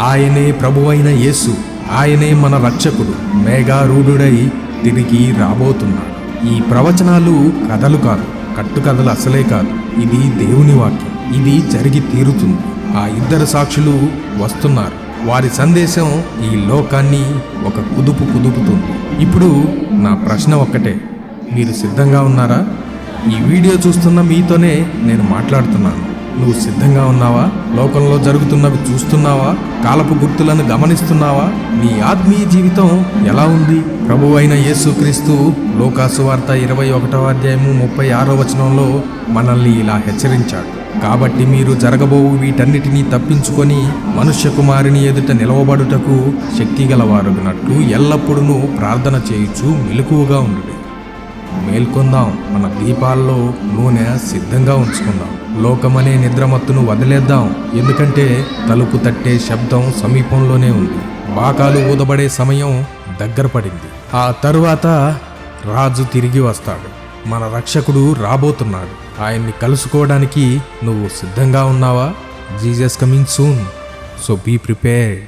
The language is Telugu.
ఆయనే ప్రభువైన యేసు ఆయనే మన రక్షకుడు మేఘారూఢుడై తిరిగి రాబోతున్నాడు. ఈ ప్రవచనాలు కథలు కాదు కట్టుకథలు అసలే కాదు. ఇది దేవుని వాక్యం. ఇది జరిగి తీరుతుంది. ఆ ఇద్దరు సాక్షులు వస్తున్నారు. వారి సందేశం ఈ లోకాన్ని ఒక కుదుపు కుదుపుతుంది. ఇప్పుడు నా ప్రశ్న ఒక్కటే. మీరు సిద్ధంగా ఉన్నారా? ఈ వీడియో చూస్తున్న మీతోనే నేను మాట్లాడుతున్నాను. నువ్వు సిద్ధంగా ఉన్నావా? లోకంలో జరుగుతున్నవి చూస్తున్నావా? కాలపు గుర్తులను గమనిస్తున్నావా? నీ ఆత్మీయ జీవితం ఎలా ఉంది? ప్రభు అయిన యేసుక్రీస్తు లోకాసు వార్త ఇరవై ఒకటవ అధ్యాయము ముప్పై ఆరో వచనంలో మనల్ని ఇలా హెచ్చరించాడు. కాబట్టి మీరు జరగబోవు వీటన్నిటినీ తప్పించుకొని మనుష్య కుమారుని ఎదుట నిలవబడుటకు శక్తి గలవారునట్లు ఎల్లప్పుడూ ప్రార్థన చేయుచు మెలకువగా ఉండు మేల్కొందాం. మన దీపాల్లో నూనె సిద్ధంగా ఉంచుకుందాం. లోకమనే నిద్రమత్తును వదిలేద్దాం. ఎందుకంటే తలుపు తట్టే శబ్దం సమీపంలోనే ఉంది. బాకాలు ఊదబడే సమయం దగ్గర పడింది. ఆ తరువాత రాజు తిరిగి వస్తాడు. మన రక్షకుడు రాబోతున్నాడు. ఆయన్ని కలుసుకోవడానికి నువ్వు సిద్ధంగా ఉన్నావా? Jesus coming soon. So be prepared.